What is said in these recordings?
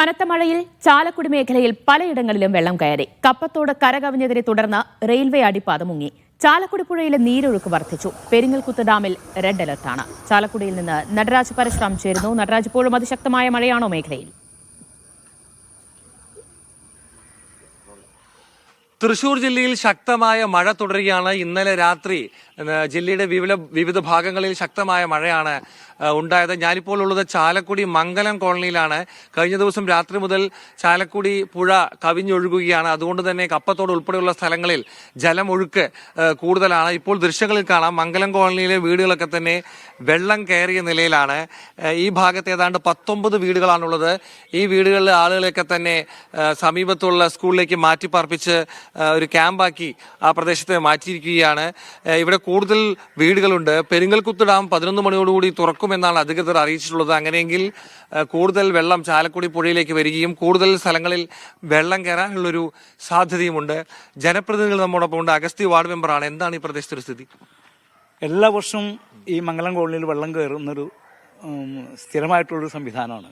കനത്ത മഴയിൽ ചാലക്കുടി മേഖലയിൽ പലയിടങ്ങളിലും വെള്ളം കയറി. കപ്പത്തോട് കരകവിഞ്ഞതിനെ തുടർന്ന് റെയിൽവേ അടിപ്പാത മുങ്ങി. ചാലക്കുടി പുഴയിലെ നീരൊഴുക്ക് വർദ്ധിച്ചു. പെരിങ്ങൽകുത്ത് ഡാമിൽ റെഡ് അലർട്ടാണ്. ചാലക്കുടിയിൽ നിന്ന് നടരാജ് പരശുറാം ചേരുന്നു. നടരാജ് ഇപ്പോഴും അതിശക്തമായ മഴയാണോ മേഖലയിൽ? തൃശൂർ ജില്ലയിൽ ശക്തമായ മഴ തുടരുകയാണ്. ഇന്നലെ രാത്രി ജില്ലയുടെ വിവിധ വിവിധ ഭാഗങ്ങളിൽ ശക്തമായ മഴയാണ് ഉണ്ടായത്. ഞാനിപ്പോൾ ഉള്ളത് ചാലക്കുടി മംഗലം കോളനിയിലാണ്. കഴിഞ്ഞ ദിവസം രാത്രി മുതൽ ചാലക്കുടി പുഴ കവിഞ്ഞൊഴുകുകയാണ്. അതുകൊണ്ട് തന്നെ കപ്പത്തോട് ഉൾപ്പെടെയുള്ള സ്ഥലങ്ങളിൽ ജലമൊഴുക്ക് കൂടുതലാണ്. ഇപ്പോൾ ദൃശ്യങ്ങളിൽ കാണാം മംഗലം കോളനിയിലെ വീടുകളൊക്കെ തന്നെ വെള്ളം കയറിയ നിലയിലാണ്. ഈ ഭാഗത്ത് ഏതാണ്ട് പത്തൊമ്പത് വീടുകളാണുള്ളത്. ഈ വീടുകളിലെ ആളുകളെയൊക്കെ തന്നെ സമീപത്തുള്ള സ്കൂളിലേക്ക് മാറ്റിപ്പാർപ്പിച്ച് ഒരു ക്യാമ്പാക്കി ആ പ്രദേശത്തെ മാറ്റിയിരിക്കുകയാണ്. ഇവിടെ കൂടുതൽ വീടുകളുണ്ട്. പെരിങ്ങൽകുത്ത് ഡാം പതിനൊന്ന് മണിയോടുകൂടി തുറക്കുമെന്നാണ് അധികൃതർ അറിയിച്ചിട്ടുള്ളത്. അങ്ങനെയെങ്കിൽ കൂടുതൽ വെള്ളം ചാലക്കുടി പുഴയിലേക്ക് വരികയും കൂടുതൽ സ്ഥലങ്ങളിൽ വെള്ളം കയറാനുള്ളൊരു സാധ്യതയുമുണ്ട്. ജനപ്രതിനിധികൾ നമ്മോടൊപ്പം ഉണ്ട്. അഗസ്തി വാർഡ് മെമ്പറാണ്. എന്താണ് ഈ പ്രദേശത്തെ ഒരു സ്ഥിതി? എല്ലാ വർഷവും ഈ മംഗളം കോളനിയിൽ വെള്ളം കയറുന്നൊരു സ്ഥിരമായിട്ടുള്ളൊരു സംവിധാനമാണ്.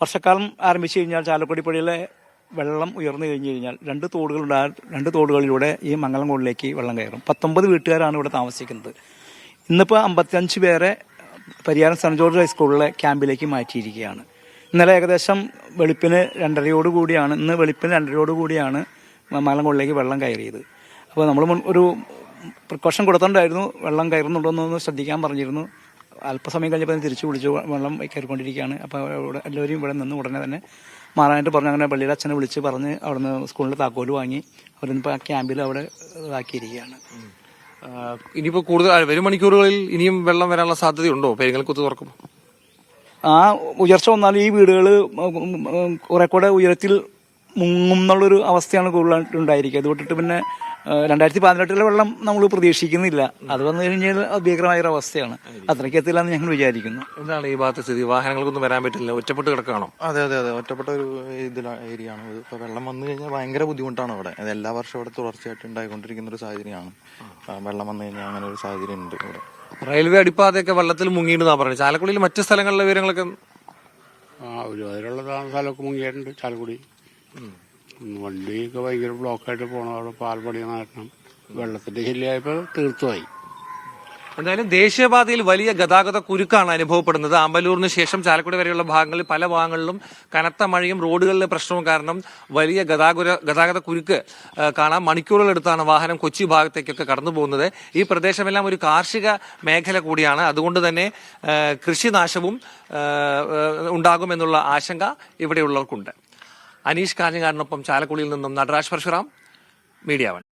വർഷക്കാലം ആരംഭിച്ചു കഴിഞ്ഞാൽ ചാലക്കുടി പുഴയിലെ വെള്ളം ഉയർന്നു കഴിഞ്ഞു കഴിഞ്ഞാൽ രണ്ട് തോടുകളുണ്ട് രണ്ട് തോടുകളിലൂടെ ഈ മംഗലം കോളിലേക്ക് വെള്ളം കയറും. പത്തൊമ്പത് വീട്ടുകാരാണ് ഇവിടെ താമസിക്കുന്നത്. ഇന്നിപ്പോൾ അമ്പത്തിയഞ്ച് പേരെ പരിയാരം സെന്റ് ജോർജ് ഹൈസ്കൂളിലെ ക്യാമ്പിലേക്ക് മാറ്റിയിരിക്കുകയാണ്. ഇന്നലെ ഏകദേശം വെളുപ്പിന് രണ്ടരയോട് കൂടിയാണ് ഇന്ന് വെളുപ്പിന് രണ്ടരയോട് കൂടിയാണ് മംഗലം കോളിലേക്ക് വെള്ളം കയറിയത്. അപ്പോൾ നമ്മൾ ഒരു പ്രിക്കോഷൻ കൊടുത്തോണ്ടായിരുന്നു വെള്ളം കയറുന്നുണ്ടോ എന്നൊന്ന് ശ്രദ്ധിക്കാൻ പറഞ്ഞിരുന്നു. അല്പസമയം കഴിഞ്ഞപ്പോൾ തിരിച്ചു വിളിച്ചു വെള്ളം കയറിക്കൊണ്ടിരിക്കുകയാണ്. അപ്പോൾ ഇവിടെ എല്ലാവരും ഇവിടെ നിന്ന് ഉടനെ തന്നെ മാറാനായിട്ട് പറഞ്ഞു അങ്ങനെ പള്ളിയുടെ അച്ഛനെ വിളിച്ച് പറഞ്ഞ് അവിടുന്ന് സ്കൂളിൽ താക്കോൽ വാങ്ങി അവരിന്നിപ്പോൾ ആ ക്യാമ്പിൽ അവിടെ ഇതാക്കിയിരിക്കുകയാണ്. ഇനിയിപ്പോൾ ഇനിയിപ്പോ കൂടുതൽ വരും മണിക്കൂറുകളിൽ ഇനിയും വെള്ളം വരാനുള്ള സാധ്യതയുണ്ടോ? പെരിങ്ങൽകുത്ത് തുറക്കും ആ ഉയർച്ച വന്നാൽ ഈ വീടുകൾ കുറെ കൂടെ ഉയരത്തിൽ മുങ്ങും എന്നുള്ളൊരു അവസ്ഥയാണ് കൂടുതലായിട്ട് ഉണ്ടായിരിക്കുക. അതുകൊണ്ടിട്ട് പിന്നെ രണ്ടായിരത്തി പതിനെട്ടിലെ വെള്ളം നമ്മൾ പ്രതീക്ഷിക്കുന്നില്ല. അത് വന്നു കഴിഞ്ഞാൽ ഭീകരമായ ഒരു അവസ്ഥയാണ് അത്രയ്ക്ക് എത്തില്ല എന്ന് ഞങ്ങൾ വിചാരിക്കുന്നു. എന്താണ് ഈ ഭാഗത്തെ സ്ഥിതി? വാഹനങ്ങൾക്കൊന്നും വരാൻ പറ്റില്ല. ഒറ്റപ്പെട്ട് കിടക്കുകയാണോ? അതെ അതെ അതെ. ഒറ്റപ്പെട്ട ഒരു ഇതില ഏരിയ ആണ് ഇത്. ഇപ്പൊ വെള്ളം വന്നു കഴിഞ്ഞാൽ ഭയങ്കര ബുദ്ധിമുട്ടാണ് ഇവിടെ അത് എല്ലാ വർഷവും ഇവിടെ തുടർച്ചയായിട്ട് ഉണ്ടായിക്കൊണ്ടിരിക്കുന്ന ഒരു സാഹചര്യമാണ്. വെള്ളം വന്നു കഴിഞ്ഞാൽ അങ്ങനെ ഒരു സാഹചര്യം ഉണ്ട് ഇവിടെ. റെയിൽവേ അടിപ്പാതയൊക്കെ വെള്ളത്തിൽ മുങ്ങിയിട്ടാണ് പറഞ്ഞത്. ചാലക്കുടിയിൽ മറ്റു സ്ഥലങ്ങളിലെ വിവരങ്ങളൊക്കെ ആ ഒരു അതിലുള്ള സ്ഥലമൊക്കെ മുങ്ങിയിട്ടുണ്ട്. ചാലക്കുടി. വണ്ടിയൊക്കെ ഭയങ്കര ബ്ലോക്കായിട്ട് പോകണം അവിടെ പാൽപ്പടി നടക്കണം. വെള്ളത്തിന്റെ ശല്യമായപ്പോൾ തീർത്തുമായി എന്തായാലും ദേശീയപാതയിൽ വലിയ ഗതാഗത കുരുക്കാണ് അനുഭവപ്പെടുന്നത്. അമ്പലൂരിന് ശേഷം ചാലക്കുടി വരെയുള്ള ഭാഗങ്ങളിൽ പല ഭാഗങ്ങളിലും കനത്ത മഴയും റോഡുകളിലെ പ്രശ്നവും കാരണം വലിയ ഗതാഗത ഗതാഗത കുരുക്ക് കാണാം മണിക്കൂറുകളെടുത്താണ് വാഹനം കൊച്ചി ഭാഗത്തേക്കൊക്കെ കടന്നു പോകുന്നത്. ഈ പ്രദേശമെല്ലാം ഒരു കാർഷിക മേഖല കൂടിയാണ്. അതുകൊണ്ട് തന്നെ കൃഷിനാശവും ഉണ്ടാകുമെന്നുള്ള ആശങ്ക ഇവിടെയുള്ളവർക്കുണ്ട്. അനീഷ് കാഞ്ഞങ്ങാടിനൊപ്പം ചാലക്കുടിയിൽ നിന്നും നടരാജ് പരശുറാം മീഡിയ വൺ.